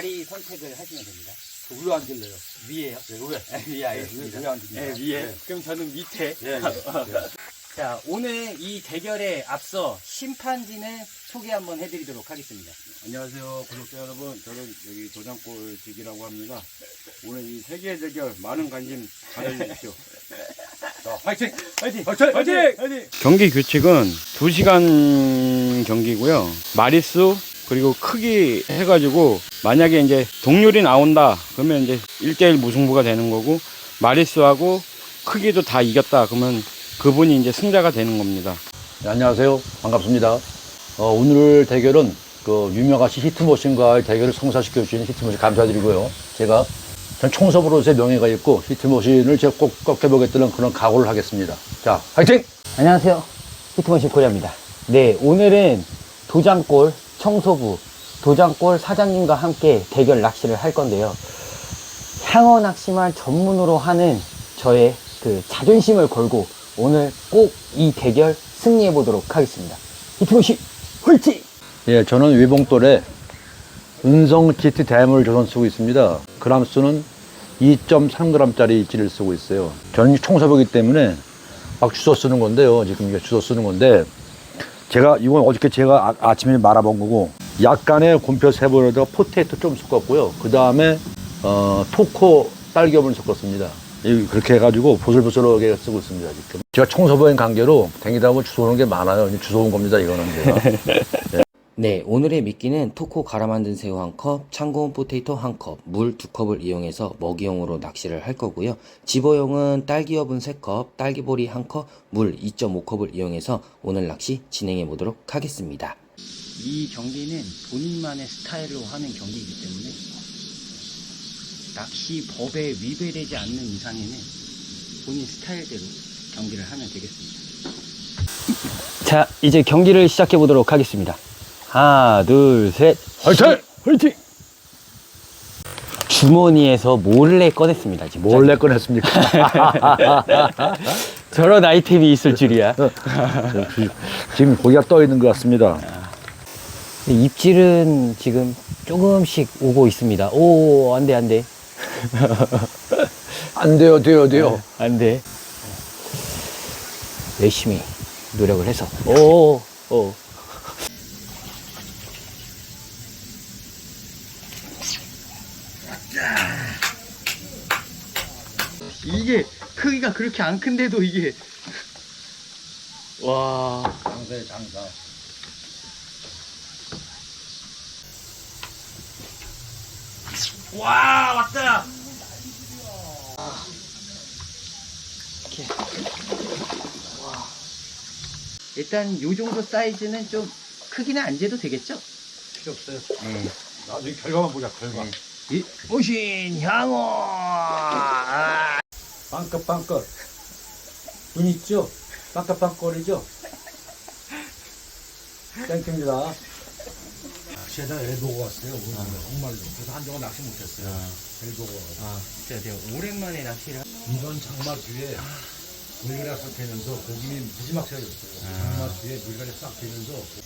자리 선택을 하시면 됩니다. 위로 앉을래요. 위에요? 네, 위에. 위에 알겠습니다. 위에 앉습니다. 네, 위에. 네. 그럼 저는 밑에. 예, 예. 자, 오늘 이 대결에 앞서 심판진을 소개 한번 해드리도록 하겠습니다. 안녕하세요, 구독자 여러분. 저는 여기 도장골 직이라고 합니다. 오늘 이 세계 대결 많은 관심 가져주십시오. 자, 화이팅! 화이팅! 화이팅! 화이팅! 경기 규칙은 2시간 경기고요. 마리수 그리고 크기 해가지고 만약에 이제 동률이 나온다 그러면 이제 1대1 무승부가 되는 거고 마리수하고 크기도 다 이겼다 그러면 그분이 이제 승자가 되는 겁니다. 네, 안녕하세요. 반갑습니다. 어, 오늘 대결은 그 유명하신 히트머신과의 대결을 성사시켜 주신 히트머신 감사드리고요. 제가 전 총섭으로서의 명예가 있고 히트머신을 제가 꼭 꺾여보겠다는 그런 각오를 하겠습니다. 자, 화이팅! 안녕하세요. 히트머신 코리아입니다. 네, 오늘은 도장골 청소부, 도장골 사장님과 함께 대결 낚시를 할 건데요. 향어 낚시만 전문으로 하는 저의 그 자존심을 걸고 오늘 꼭 이 대결 승리해 보도록 하겠습니다. 히트머신 화이팅! 예, 저는 위봉돌에 은성 GT 댐을 조선 쓰고 있습니다. 그람 수는 2.3g짜리 입지를 쓰고 있어요. 저는 총섭이기 때문에 막 주워 쓰는 건데요. 지금 이게 주워 쓰는 건데 제가 이건 어저께 제가 아, 침에 말아본 거고 약간의 곰표 세번에다가 포테이토 좀 섞었고요. 그 다음에 어, 토코 딸기업을 섞었습니다. 이- 그렇게 해가지고 보슬보슬하게 쓰고 있습니다. 지금 제가 총섭인 관계로 댕기다 보면 주워오는 게 많아요. 주워온 겁니다. 이거는 제가. 네, 오늘의 미끼는 토코 갈아 만든 새우 한 컵, 창고온 포테이토 한 컵, 물 두 컵을 이용해서 먹이용으로 낚시를 할 거고요. 집어용은 딸기 여분 세 컵, 딸기보리 한 컵, 물 2.5컵을 이용해서 오늘 낚시 진행해 보도록 하겠습니다. 이 경기는 본인만의 스타일로 하는 경기이기 때문에 낚시 법에 위배되지 않는 이상에는 본인 스타일대로 경기를 하면 되겠습니다. 자, 이제 경기를 시작해 보도록 하겠습니다. 하나, 둘, 셋. 화이팅! 화이팅! 주머니에서 몰래 꺼냈습니다. 지금 몰래 꺼냈습니까? 저런 아이템이 있을 줄이야. 지금 고기가 떠 있는 것 같습니다. 입질은 지금 조금씩 오고 있습니다. 오, 안 돼, 안 돼. 안 돼요, 돼요, 돼요. 안 돼. 열심히 노력을 해서. 오, 오. 이게 크기가 그렇게 안 큰데도 이게 와 장사에 장사. 와 왔다 이렇게 와 일단 요 정도 사이즈는 좀 크기는 안 재도 되겠죠? 필요 없어요. 네. 나중에 결과만 보자, 결과. 이 오신 향어 아. 빵긋빵긋. 눈 있죠? 빵긋빵긋거리죠? 땡큐입니다. 낚시에다 애 보고 왔어요, 오늘. 정말로. 그래서 한동안 낚시 못했어요. 애 보고. 아 진짜 내가 오랜만에 낚시를 이런 장마 뒤에 물갈이 싹 되면서 고기는 무지막지해졌어요. 장마 뒤에 물갈이 싹 되면서.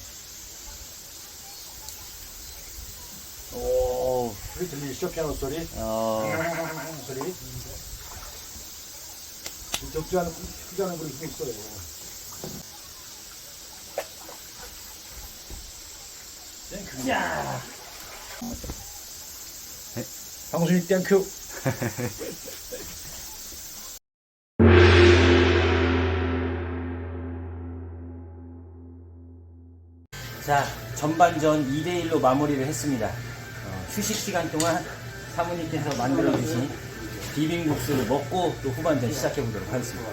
오, 소리 들리시죠? 피아노 소리? 어, 소리? 적지 않은, 크지 않은 그런 힘이 있어요. 야! 방송이 땡큐. 자 전반전 2대1로 마무리를 했습니다 어, 휴식 시간 동안 사모님께서 만들어 주신 비빔국수를 먹고 또 후반전 시작해 보도록 하겠습니다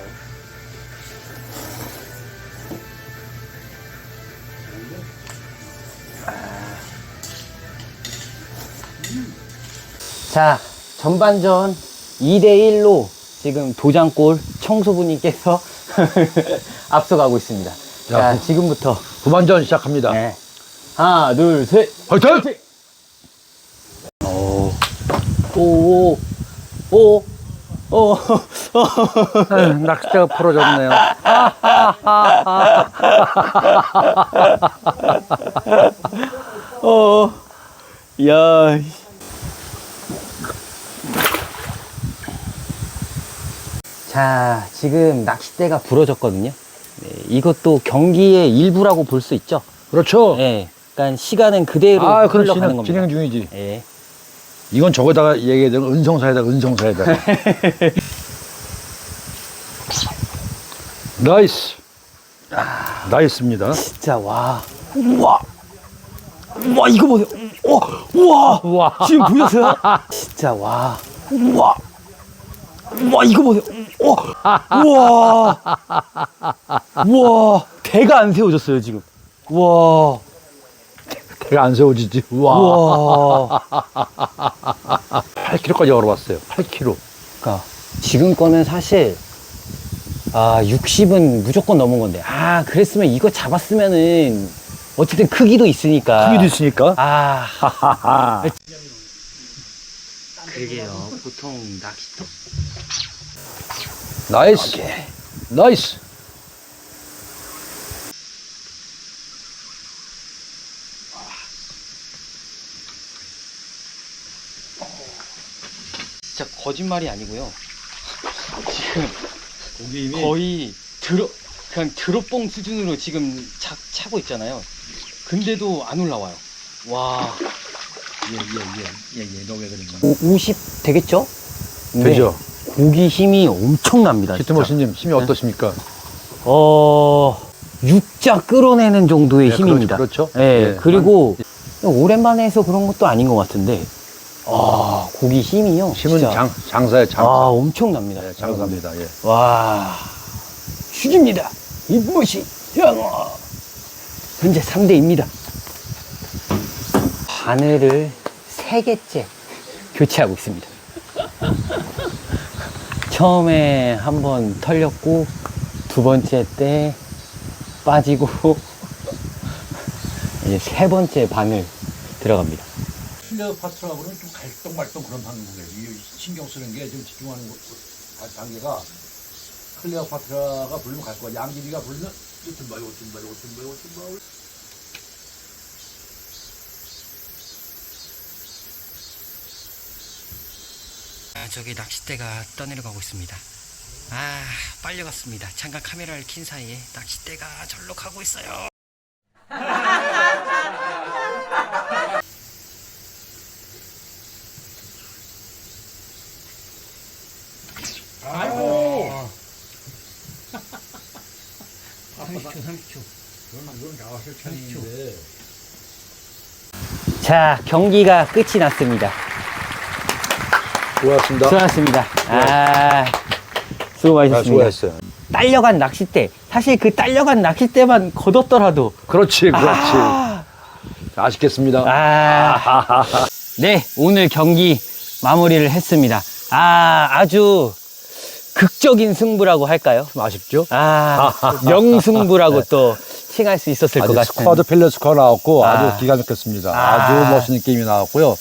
자, 전반전 2대1로 지금 도장골 청소부님께서 앞서가고 있습니다. 자, 지금부터. 후반전 시작합니다. 네. 하나, 둘, 셋. 화이팅! 오, 오, 오, 오. 어, 에휴, 낚싯대가 풀어졌네요. 어, 야. 자, 지금 낚싯대가 부러졌거든요. 네, 이것도 경기의 일부라고 볼 수 있죠. 그렇죠. 예. 그러니까 시간은 그대로 아, 그렇죠. 흘러가는 그렇지. 겁니다. 진행 중이지. 예. 이건 저거다가 얘기해야 되는 은성사에다가 은성사에다가. 나이스. 나이스입니다. 진짜 와. 우와. 우와 이거 보세요. 우와. 우와. 우와. 지금 보셨어요? 진짜 와. 우와. 우와 이거 보세요. 우와. 우와. 우와. 대가 안 세워졌어요 지금. 우와. 배가 안 세워지지. 우와. 우와. 8kg까지 걸어봤어요. 8kg. 그러니까 지금 거는 사실 아 60은 무조건 넘은 건데 아 그랬으면 이거 잡았으면은 어쨌든 크기도 있으니까 크기도 있으니까. 아 하하하. 그게요 보통 낚시터 나이스. 나이스. 거짓말이 아니고요 지금 거의 드러 그냥 드롭봉 수준으로 지금 차, 차고 있잖아요 근데도 안 올라와요 와 예 예 예 예 예. 너 왜 그러냐. 50 되겠죠? 근데 되죠. 고기 힘이 엄청납니다 진짜. 히트머신님 힘이 어떠십니까? 어, 육자 끌어내는 정도의 네, 힘입니다. 그렇죠, 그렇죠. 예, 예. 그리고 오랜만에 해서 그런 것도 아닌 것 같은데, 아, 고기 힘이요. 힘은 진짜. 장 장사의 장사. 아, 엄청납니다. 네, 장사입니다. 예. 와, 죽입니다. 입무시 양어. 현재 3대입니다. 바늘을 세 개째 교체하고 있습니다. 처음에 한 번 털렸고, 두 번째 때 빠지고, 이제 세 번째 바늘 들어갑니다. 클리어 파트라고는 좀 갈등말동 그런 방법이에요. 이 신경 쓰는 게좀 집중하는 거- 단계가 클리어 파트라가 부르면 갈 거야. 양귀비가 부르면 요즘 봐, 요즘 봐. 아, 저기 낚싯대가 떠내려가고 있습니다. 아, 빨려 갔습니다. 잠깐 카메라를 킨 사이에 낚싯대가 절로 가고 있어요. 자, 경기가 끝이 났습니다. 고맙습니다. 수고하셨습니다. 아, 수고 아, 많으셨습니다. 수고했어요. 딸려간 낚싯대. 사실 그 딸려간 낚싯대만 걷었더라도. 그렇지, 그렇지. 아, 아쉽겠습니다. 아. 네, 오늘 경기 마무리를 했습니다. 아, 아주 극적인 승부라고 할까요? 좀 아쉽죠? 아, 명승부라고 또 칭할 수 있었을 것 아주 같습니다. 스쿼드 펠레 스코어 나왔고 아. 아. 주 기가 막혔습니다. 아. 아. 주 멋있는 게임이 나왔고요.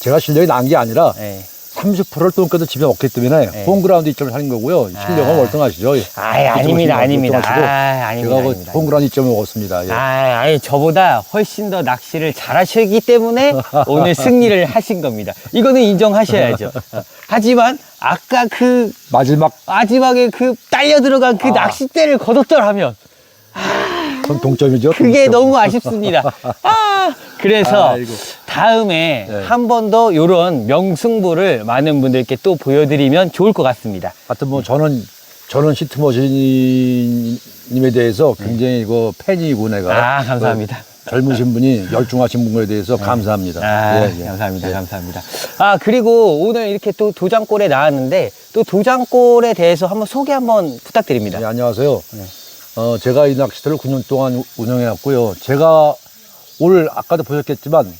제가 실력이 난 게 아니라 네. 30%를 똥껴도 집에 없기 때문에 네. 홈그라운드 이점을 살린 거고요. 실력은 아. 월등하시죠. 아이, 아닙니다, 아닙니다. 아, 아닙니다. 제가 그 아닙니다. 홈그라운드 이점을 먹었습니다. 예. 아, 아니, 저보다 훨씬 더 낚시를 잘하시기 때문에 오늘 승리를 하신 겁니다. 이거는 인정하셔야죠. 하지만 아까 그 마지막 마지막에 그 딸려 들어간 그 아. 낚싯대를 걷었더라면 전 동점이죠. 그게 동점. 너무 아쉽습니다. 아, 그래서 아이고. 다음에 네. 한 번 더 이런 명승부를 많은 분들께 또 보여드리면 좋을 것 같습니다. 하여튼 뭐 저는 저는 시트머신님에 대해서 굉장히 이거 팬이고 내가 아, 감사합니다. 그 젊으신 분이 열중하신 분에 대해서 감사합니다. 아, 예, 예. 감사합니다. 예. 감사합니다. 아, 그리고 오늘 이렇게 또 도장골에 나왔는데 또 도장골에 대해서 한번 소개 한번 부탁드립니다. 네, 안녕하세요. 네. 어, 제가 이 낚시터를 9년 동안 운영해 왔고요. 제가 올 아까도 보셨겠지만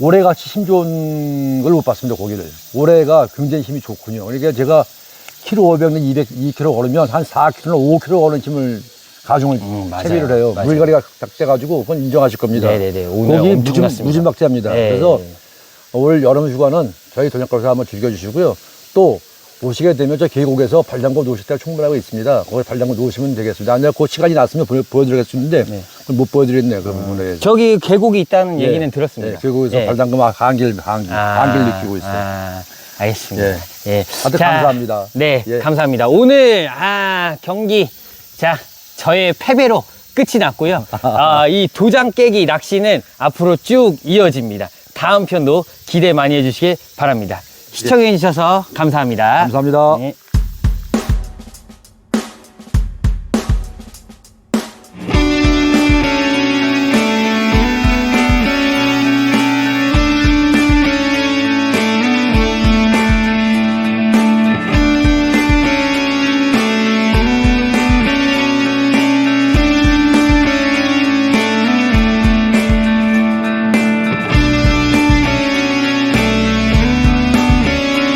올해같이 힘 좋은 걸 못 봤습니다, 고기를. 올해가 굉장히 힘이 좋군요. 그러니까 제가 키로 500는 200, 2kg 걸으면 한 4kg나 5kg 걸는 힘을 가중을 음. 채비를 해요. 맞아요. 물갈이가 작대가지고 그건 인정하실 겁니다. 네네네. 고기 무진, 났습니다. 무진박지합니다. 네. 그래서 올 여름 휴가는 저희 도장골에서 한번 즐겨주시고요. 또 오시게 되면 저 계곡에서 발장고 놓으실 때 충분하고 있습니다. 거기 발장고 놓으시면 되겠습니다. 아니라 그 시간이 났으면 보여, 드리겠는데 네. 못 보여드렸네요. 그 부분에. 저기 계곡이 있다는 예. 얘기는 들었습니다. 예, 계곡에서 예. 발장고 막 한길, 한길, 아, 한길 느끼고 있어요. 아, 알겠습니다. 예. 예. 다들 자, 감사합니다. 네, 예. 감사합니다. 오늘, 아, 경기. 자, 저의 패배로 끝이 났고요. 아, 이 도장 깨기 낚시는 앞으로 쭉 이어집니다. 다음 편도 기대 많이 해주시길 바랍니다. 시청해 주셔서 감사합니다. 감사합니다. 네.